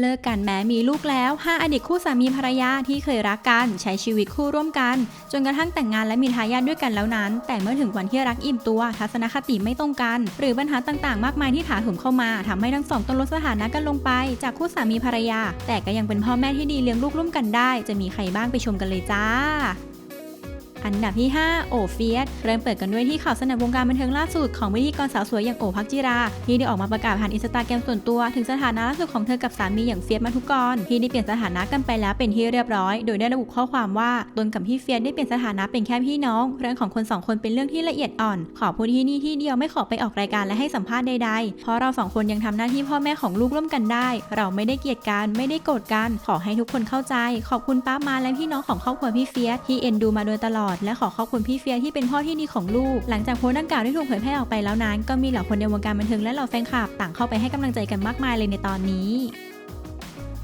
เลิกกันแม้มีลูกแล้ว 5 อดีตคู่สามีภรรยาที่เคยรักกัน ใช้ชีวิตคู่ร่วมกัน จนกระทั่งแต่งงานและมีทายาทด้วยกันแล้วนั้น แต่เมื่อถึงวันที่รักอิ่มตัว ทัศนคติไม่ตรงกัน หรือปัญหาต่างๆ มากมายที่ถาโถมเข้ามาทำให้ทั้งสองต้องลดสถานะกันลงไป จากคู่สามีภรรยา แต่ก็ยังเป็นพ่อแม่ที่ดีเลี้ยงลูกร่วมกันได้ จะมีใครบ้างไปชมกันเลยจ้า อันดับที่ 5 โอเฟียสเริ่มเปิดกันด้วยที่ข่าวสนับวงการบันเทิงล่าสุดของวิธีกรสาวสวยอย่างโอพักจิรา ที่ได้ออกมาประกาศผ่านอินสตาแกรมส่วนตัว ถึงสถานะล่าสุดของเธอกับสามีอย่างเฟียสมาทุกรที่ได้เปลี่ยนสถานะกันไปแล้วเป็นที่เรียบร้อย โดยได้ระบุข้อความว่าตนกับพี่เฟียสได้เปลี่ยนสถานะเป็นแค่พี่น้อง เรื่องของคนสองคนเป็นเรื่องที่ละเอียดอ่อน ขอพูดที่นี่ที่เดียวไม่ขอไปออกรายการและให้สัมภาษณ์ใดๆ เพราะเราสองคนยังทำหน้าที่พ่อแม่ของลูกร่วมกันได้ เราไม่ได้เกลียดกันไม่ได้โกรธกัน ขอให้ทุกคนเข้าใจ ขอบคุณป้ามาและพี่น้องของครอบครัวพี่เฟียสที่เอ็นดูมาโดยตลอดและขอขอบคุณพี่เฟียที่เป็นพ่อที่ดีของลูก หลังจากโพสต์ดังกล่าวได้ถูกเผยแพร่ออกไปแล้วนั้น ก็มีเหล่าคนในวงการบันเทิงและเหล่าแฟนคลับต่างเข้าไปให้กำลังใจกันมากมายเลยในตอนนี้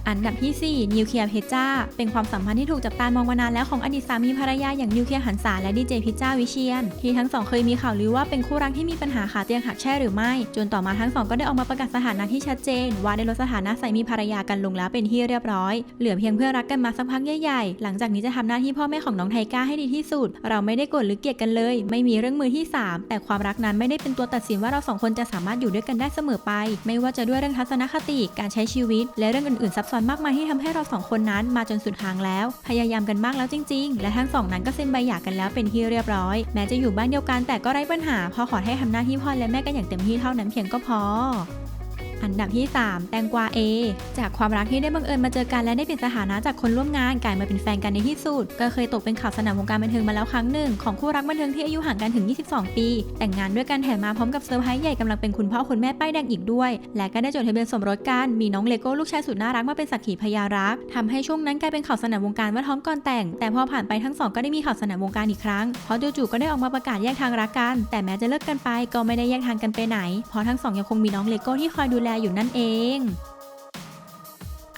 อันดับที่ 4 นิวเคลียร์เพชจ้า เป็นความสัมพันธ์ที่ถูกจับตามองมานานแล้วของอดีตสามีภรรยาอย่างนิวเคลียร์หันษาและดีเจพิจ้าวิเชียน ที่ทั้งสองเคยมีข่าวลือว่าเป็นคู่รักที่มีปัญหาขาเตียงหักแช่หรือไม่ จนต่อมาทั้งสองก็ได้ออกมาประกาศสถานะที่ชัดเจน ว่าได้ลดสถานะสามีภรรยากันลงแล้วเป็นที่เรียบร้อย เหลือเพียงเพื่อรักกันมาสักพักใหญ่ๆ หลังจากนี้จะทำหน้าที่พ่อแม่ของน้องไทก้าให้ดีที่สุด เราไม่ได้โกรธหรือเกลียดกันเลย ไม่มีเรื่องมือที่สามแต่ความรักนั้นไม่ได้เป็นตัวตัดสินว่าเราสองคนจะสามารถอยู่ด้วยกันได้เสมอไป ไม่ว่าจะด้วยเรื่องทัศนคติการใช้ชีวิต และเรื่องอื่นๆซับซ้อนมากมายที่ทำให้เราสองคนนั้นมาจนสุดทางแล้ว พยายามกันมากแล้วจริง ๆ และทั้งสองนั้นก็เซ็นใบหย่ากันแล้วเป็นที่เรียบร้อย แม้จะอยู่บ้านเดียวกันแต่ก็ไร้ปัญหาพอขอให้ทำหน้าที่พ่อและแม่กันอย่างเต็มที่เท่านั้นเพียงก็พอ อันดับที่ 3 แตงกวา A จากความรักที่ได้บังเอิญมาเจอกันและได้เปลี่ยนสถานะจากคนร่วมงานกลายมาเป็นแฟนกันในที่สุด ก็เคยตกเป็นข่าวสนามวงการบันเทิงมาแล้วครั้งหนึ่งของคู่รักบันเทิงที่อายุห่างกันถึง 22 ปี แต่งงานด้วยกันแถมมาพร้อมกับเซอร์ไพรส์ใหญ่กำลังเป็นคุณพ่อคุณแม่ป้ายแดงอีกด้วย และก็ได้จดทะเบียนสมรสกันมีน้องเลโก้ลูกชายสุดน่ารักมาเป็นสักขีพยารักทำให้ช่วงนั้นกลายเป็นข่าวสนามวงการว่าท้องก่อนแต่ง แต่พอผ่านไปทั้งสองก็ได้มีข่าวสนามวงการอีกครั้งเพราะจู่ๆก็ได้ออกมาประกาศแยกทางรักกัน แต่แม้จะเลิกกันไปก็ไม่ได้แยกทางกันไปไหนเพราะทั้งสองยังคงมีน้องเลโก้ที่คอยดูแลอยู่นั่นเอง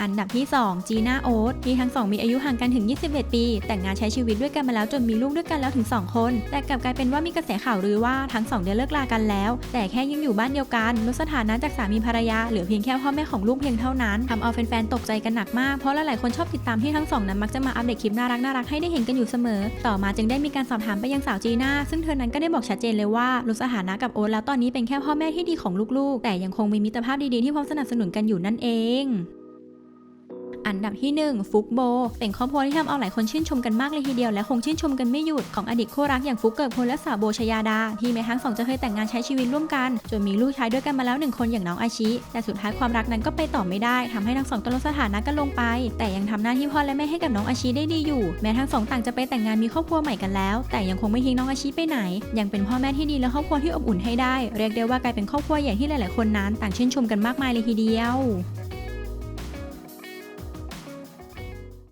อันดับที่ 2 จีน่าโอ๊ตที่ทั้งสองมีอายุห่างกันถึง 21 ปี แต่งงานใช้ชีวิตด้วยกันมาแล้วจนมีลูกด้วยกันแล้วถึง 2 คน แต่กลับกลายเป็นว่ามีกระแสข่าวลือว่าทั้งสองได้เลิกลากันแล้ว แต่แค่ยังอยู่บ้านเดียวกันลดสถานะจากสามีภรรยาเหลือเพียงแค่พ่อแม่ของลูกเพียงเท่านั้นทำเอาแฟนๆตกใจกันหนักมากเพราะหลายๆคนชอบติดตามที่ทั้งสองนั้นมักจะมาอัปเดตคลิปน่ารักน่ารักให้ได้เห็นกันอยู่เสมอ ต่อมาจึงได้มีการสอบถามไปยังสาวจีน่าซึ่งเธอนั้นก็ได้บอกชัดเจนเลยว่าลดสถานะกับโอ๊ตแล้วตอนนี้เป็นแค่พ่อแม่ที่ดีของลูกๆ แต่ยังคงมีมิตรภาพดีๆที่พร้อมสนับสนุนกันอยู่นั่นเอง อันดับที่ 1 ฟุกโบ เป็นครอบครัวที่ทำเอาหลายคนชื่นชมกันมากเลยทีเดียวและคงชื่นชมกันไม่หยุดของอดีตคู่รักอย่างฟุกเกิดพลและสาวโบชยาดา ที่แม้ทั้งสองจะเคยแต่งงานใช้ชีวิตร่วมกัน จนมีลูกชายด้วยกันมาแล้วหนึ่งคนอย่างน้องอาชิแต่สุดท้ายความรักนั้นก็ไปต่อไม่ได้ทำให้ทั้งสองต้องลดสถานะกันลงไป แต่ยังทำหน้าที่พ่อและแม่ให้กับน้องอาชิได้ดีอยู่ แม้ทั้งสองต่างจะไปแต่งงานมีครอบครัวใหม่กันแล้ว แต่ยังคงไม่ทิ้งน้องอาชิไปไหน ยังเป็นพ่อแม่ที่ดีและครอบครัวที่อบอุ่นให้ได้ เรียกได้ว่ากลายเป็นครอบครัวใหญ่ที่หลาย ๆ คนนั้น ต่างชื่นชมกันมากมายเลยทีเดียว